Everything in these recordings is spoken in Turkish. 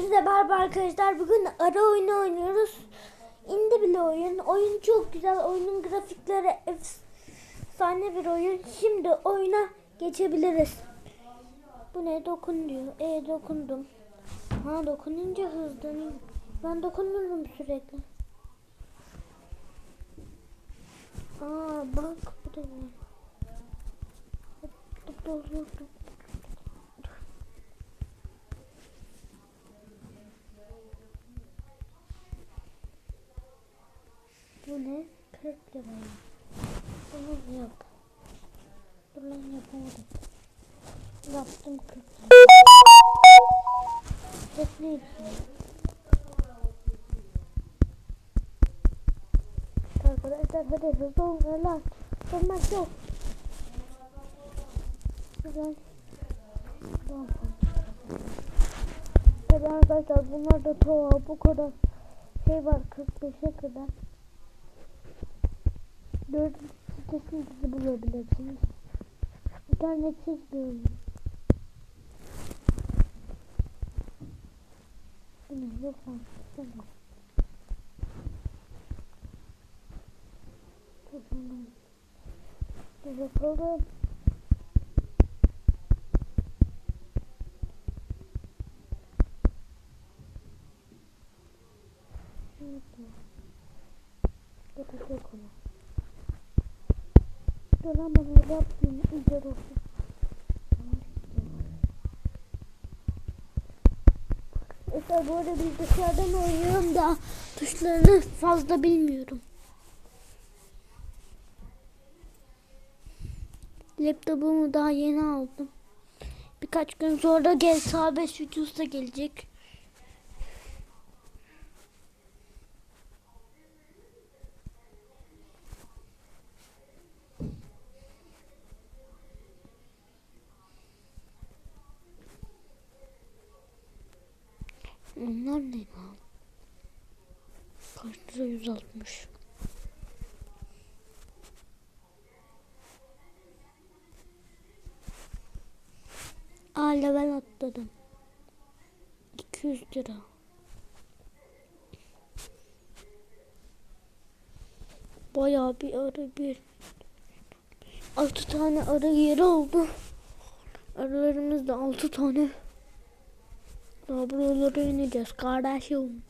Hepinize merhaba arkadaşlar. Bugün ara oyunu oynuyoruz. İndi bile oyun. Oyun çok güzel. Oyunun grafikleri efsane bir oyun. Şimdi oyuna geçebiliriz. Bu ne? Dokun diyor. E dokundum. Ha dokununca hızlanıyor. Ben dokunurum sürekli. Aa bak bu da var. Doldurdum. Bu ne? 40 lira. Bunu yap. Dur lan yapamadım. Yaptım 40 lira. Bekleyip. Arkadaşlar hadi hızlı olun lan. Durmak yok. Güzel. Tamam. Tabii arkadaşlar bunlar da tuhaf bu kadar şey var 45'e kadar. Dört sitesini sizi bulabilirsiniz. İnternetsiz bir oyun. Bu ne? Yok lan. Tamam. Tamam. Dur bakalım. Dur lan ben öyle yapmayayım. İyice olsun. Mesela bu arada bilgisayardan oynuyorum da tuşlarını fazla bilmiyorum. Laptopumu daha yeni aldım. Birkaç gün sonra GTA 5 videosu da gelecek. Onlar ne lan? Kaç lira 160. Aa level atladım. 200 lira. Bayağı bir arı bir. 6 tane arı yeri oldu. Arılarımızda 6 tane. Daha buralara ineceğiz kardeşim.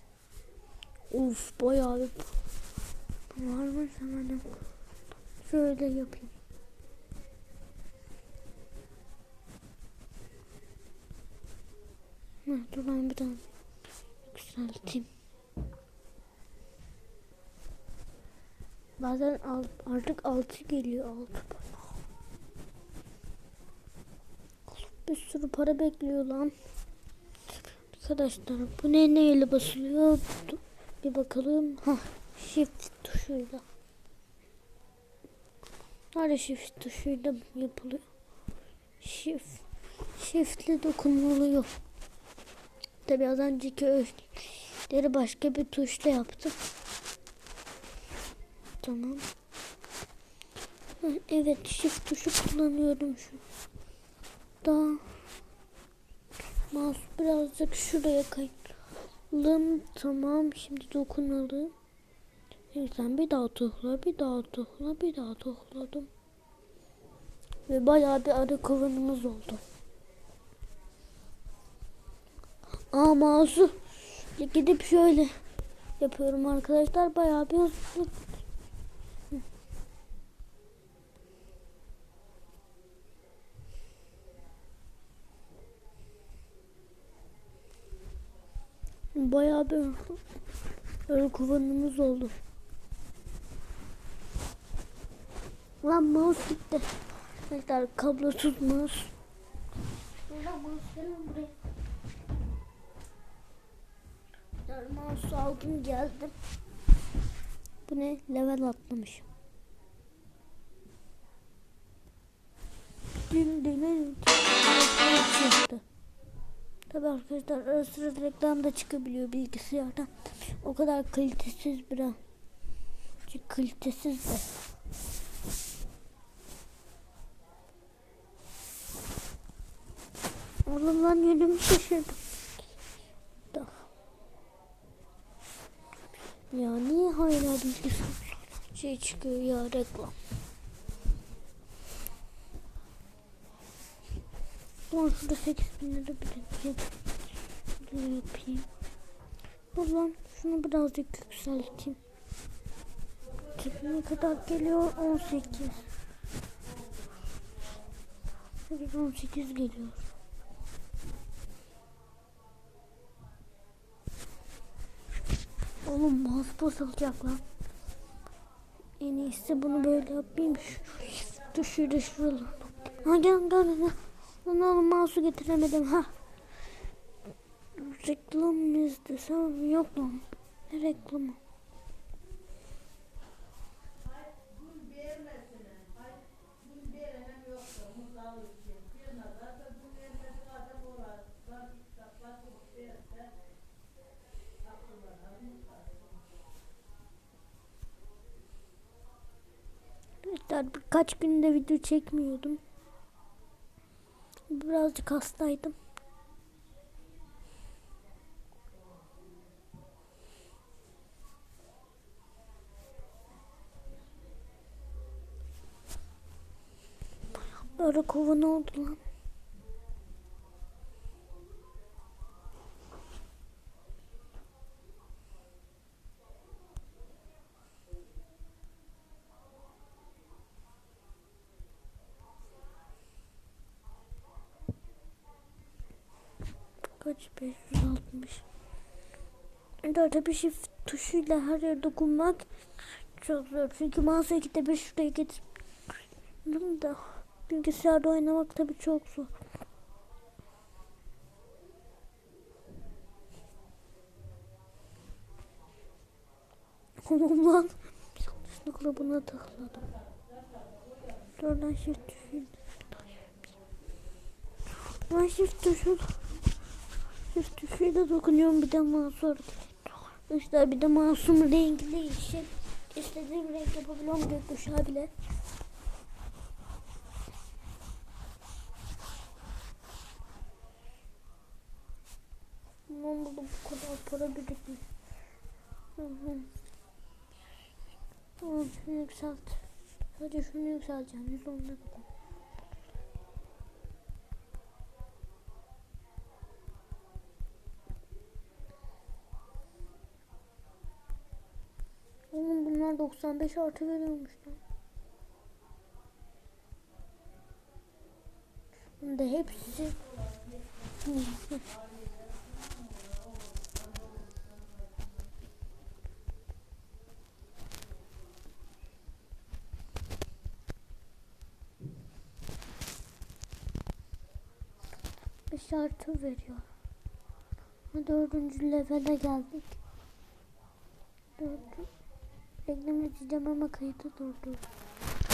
Uf bayağı bir varmış hemen. Şöyle yapayım. Heh, dur ben bir daha yükselteyim. Bazen alt, artık altı geliyor altı. Bir sürü para bekliyor lan. Arkadaşlar bu ne neyle basılıyor? Bir bakalım. Ha, shift tuşuyla. Nerede shift tuşuyla yapılıyor? Shift. Shift'le dokunuluyor. Tabi az önceki ölçüleri başka bir tuşla yaptım. Tamam. Evet shift tuşu kullanıyorum şu. Daha Mouse birazcık şuraya kayalım. Tamam şimdi dokunalım. Sen bir daha tıkla, bir daha tıkla, bir daha tıkladım. Ve bayağı bir arı kovanımız oldu. Aa mouse'u gidip şöyle yapıyorum arkadaşlar. Bayağı bir hızlı. Bayağı bir arı kovanımız oldu. Lan mouse gitti. Arkadaşlar kablosuz mouse. Mouse aldım geldim. Bu ne? Level atlamışım. Dün dün çıktı. Tabi arkadaşlar ara sıra reklam da çıkabiliyor bilgisayardan. O kadar kalitesiz biraz. Çünkü kalitesiz de. Oğlum lan yönümü şaşırdım. Ya niye hala bilgisayar şey çıkıyor ya reklam. Ulan şurada 8 bin lira birikecek. Şöyle yapayım. Dur lan şunu birazcık yükselteyim. Ne kadar geliyor? 18. 8, 18 geliyor. Oğlum mouse bozulacak lan. En iyisi bunu böyle yapayım. Da şuralar. Ha gel gel gel. Lan oğlum mouse'u getiremedim ha. Reklam izlesem yok lan. Ne reklamı? Birkaç günde video çekmiyordum. Birazcık hastaydım. Böyle kova ne oldu lan? Kaç 560. Orada bir shift tuşuyla her yere dokunmak çok zor. Çünkü mouse'u ikide bir şuraya getirip da bilgisayarda oynamak tabii çok zor. Oğlum lan. Yanlışlıkla buna tıkladım. Oradan shift tuşuyla. Ben shift tuşuyla. Shift tuşuyla dokunuyorum bir de orada. İşte bir de mouse'um rengi değişik. İstediğim renk yapabiliyorum gökkuşağı bile. Aman burada bu kadar para birikmiş. Hı hı. Tamam şunu yükselt. Sadece şunu yükselteceğim. 110 lira. Oğlum 95 artı veriyormuş lan. Bunda hepsi Beş artı veriyor. Dördüncü levele geldik. Dördüncü. Reklam edeceğim ama kayıtı durdu.